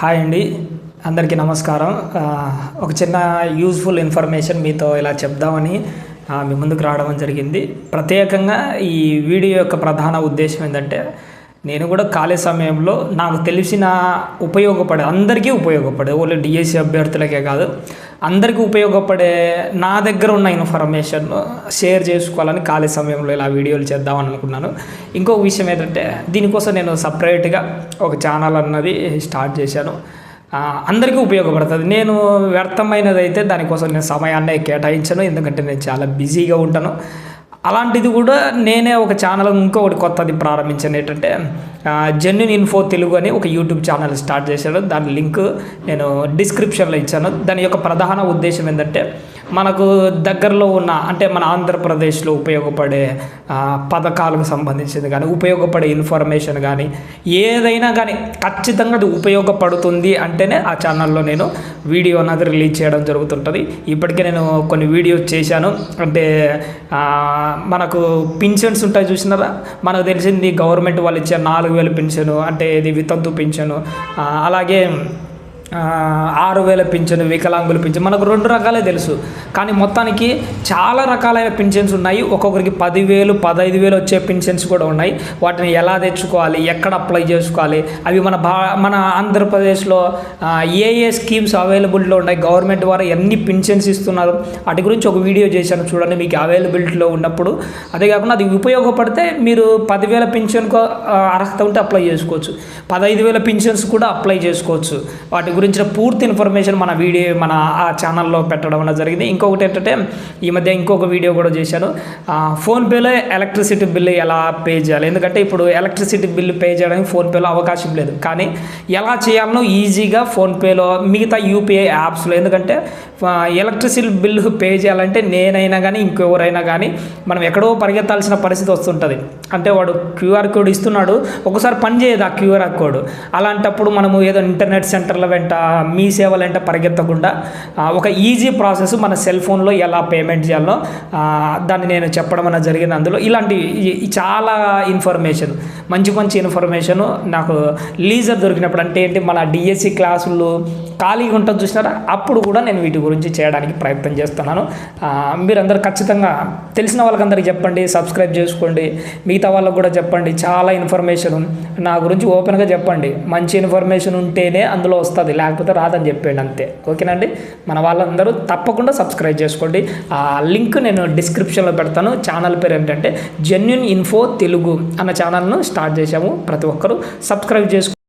Hi అండి. అందరికీ నమస్కారం. ఒక చిన్న యూజ్ఫుల్ ఇన్ఫర్మేషన్ మీతో ఇలా చెప్దామని మీ ముందుకు రావడం జరిగింది. ప్రత్యేకంగా ఈ వీడియో యొక్క ప్రధాన ఉద్దేశం ఏంటంటే నేను కూడా ఖాళీ సమయంలో నాకు తెలిసిన ఉపయోగపడే అందరికీ ఉపయోగపడే ఓన్లీ డిఎస్సి అభ్యర్థులకే కాదు అందరికీ ఉపయోగపడే నా దగ్గర ఉన్న ఇన్ఫర్మేషన్ షేర్ చేసుకోవాలని ఖాళీ సమయంలో ఇలా వీడియోలు చేద్దామని అనుకున్నాను. ఇంకొక విషయం ఏంటంటే దీనికోసం నేను సపరేట్గా ఒక ఛానల్ అన్నది స్టార్ట్ చేశాను. అందరికీ ఉపయోగపడుతుంది. నేను వ్యర్థమైనది అయితే దానికోసం నేను సమయాన్ని కేటాయించను ఎందుకంటే నేను చాలా బిజీగా ఉంటాను. అలాంటిది కూడా నేనే ఒక ఛానల్ ఇంకొకటి కొత్తది ప్రారంభించాను. ఏంటంటే జెన్యున్ ఇన్ఫో తెలుగు అని ఒక యూట్యూబ్ ఛానల్ స్టార్ట్ చేశాను. దాని లింక్ నేను డిస్క్రిప్షన్లో ఇచ్చాను. దాని యొక్క ప్రధాన ఉద్దేశం ఏంటంటే మనకు దగ్గరలో ఉన్న అంటే మన ఆంధ్రప్రదేశ్లో ఉపయోగపడే పథకాలకు సంబంధించింది కానీ ఉపయోగపడే ఇన్ఫర్మేషన్ కానీ ఏదైనా కానీ ఖచ్చితంగా అది ఉపయోగపడుతుంది అంటేనే ఆ ఛానల్లో నేను వీడియో అన్నది రిలీజ్ చేయడం జరుగుతుంటుంది. ఇప్పటికే నేను కొన్ని వీడియోస్ చేశాను. అంటే మనకు పింఛన్స్ ఉంటాయి చూసినారా? మనకు తెలిసింది గవర్నమెంట్ వాళ్ళు ఇచ్చే నాలుగు వేలు పింఛను అంటే ఇది వితంతు పింఛను అలాగే ఆరు వేల పింఛను వికలాంగుల పింఛను మనకు రెండు రకాలే తెలుసు. కానీ మొత్తానికి చాలా రకాలైన పింఛన్స్ ఉన్నాయి. ఒక్కొక్కరికి పదివేలు పదహైదు వేలు వచ్చే పింఛన్స్ కూడా ఉన్నాయి. వాటిని ఎలా తెచ్చుకోవాలి? ఎక్కడ అప్లై చేసుకోవాలి? అవి మన భా మన ఆంధ్రప్రదేశ్లో ఏ ఏ స్కీమ్స్ అవైలబుల్లో ఉన్నాయి? గవర్నమెంట్ వారు ఎన్ని పింఛన్స్ ఇస్తున్నారు? వాటి గురించి ఒక వీడియో చేశాను చూడండి. మీకు అవైలబిలిటీలో ఉన్నప్పుడు. అదే కాకుండా అది ఉపయోగపడితే మీరు పదివేల పింఛన్కు అర్హత ఉంటే అప్లై చేసుకోవచ్చు. పదహైదు వేల పింఛన్స్ కూడా అప్లై చేసుకోవచ్చు. వాటి గురించిన పూర్తి ఇన్ఫర్మేషన్ మన వీడియో మన ఆ ఛానల్లో పెట్టడం అనేది జరిగింది. ఇంకొకటి ఏంటంటే ఈ మధ్య ఇంకొక వీడియో కూడా చేశాను. ఫోన్పేలో ఎలక్ట్రిసిటీ బిల్లు ఎలా పే చేయాలి? ఎందుకంటే ఇప్పుడు ఎలక్ట్రిసిటీ బిల్లు పే చేయడానికి ఫోన్పేలో అవకాశం లేదు. కానీ ఎలా చేయాలనో ఈజీగా ఫోన్పేలో మిగతా యూపీఐ యాప్స్లో. ఎందుకంటే ఎలక్ట్రిసిటీ బిల్లు పే చేయాలంటే నేనైనా కానీ ఇంకెవరైనా కానీ మనం ఎక్కడో పరిగెత్తాల్సిన పరిస్థితి వస్తుంటుంది. అంటే వాడు క్యూఆర్ కోడ్ ఇస్తున్నాడు ఒకసారి పని చేయదు ఆ క్యూఆర్ కోడ్. అలాంటప్పుడు మనము ఏదో ఇంటర్నెట్ సెంటర్ల వెంట మీ సేవల వెంట పరిగెత్తకుండా ఒక ఈజీ ప్రాసెస్ మన సెల్ ఫోన్లో ఎలా పేమెంట్ చేయాలో దాన్ని నేను చెప్పడం అనేది జరిగింది అందులో. ఇలాంటి చాలా ఇన్ఫర్మేషన్. మంచి మంచి ఇన్ఫర్మేషన్ నాకు లీజర్ దొరికినప్పుడు అంటే ఏంటి మన డిఎస్సి క్లాసులు ఖాళీగా ఉంటుంది చూసినారా? అప్పుడు కూడా నేను వీటి గురించి చేయడానికి ప్రయత్నం చేస్తున్నాను. మీరందరూ ఖచ్చితంగా తెలిసిన వాళ్ళకందరికీ చెప్పండి సబ్స్క్రైబ్ చేసుకోండి. మిగతా వాళ్ళకు కూడా చెప్పండి చాలా ఇన్ఫర్మేషన్ నా గురించి ఓపెన్గా చెప్పండి. మంచి ఇన్ఫర్మేషన్ ఉంటేనే అందులో వస్తుంది లేకపోతే రాదని చెప్పండి అంతే. ఓకేనండి మన వాళ్ళందరూ తప్పకుండా సబ్స్క్రైబ్ చేసుకోండి. ఆ లింక్ నేను డిస్క్రిప్షన్లో పెడతాను. ఛానల్ పేరు ఏంటంటే జెన్యున్ ఇన్ఫో తెలుగు అన్న ఛానల్ను స్టార్ట్ చేశాము ప్రతి ఒక్కరూ. సబ్స్క్రైబ్ చేసుకో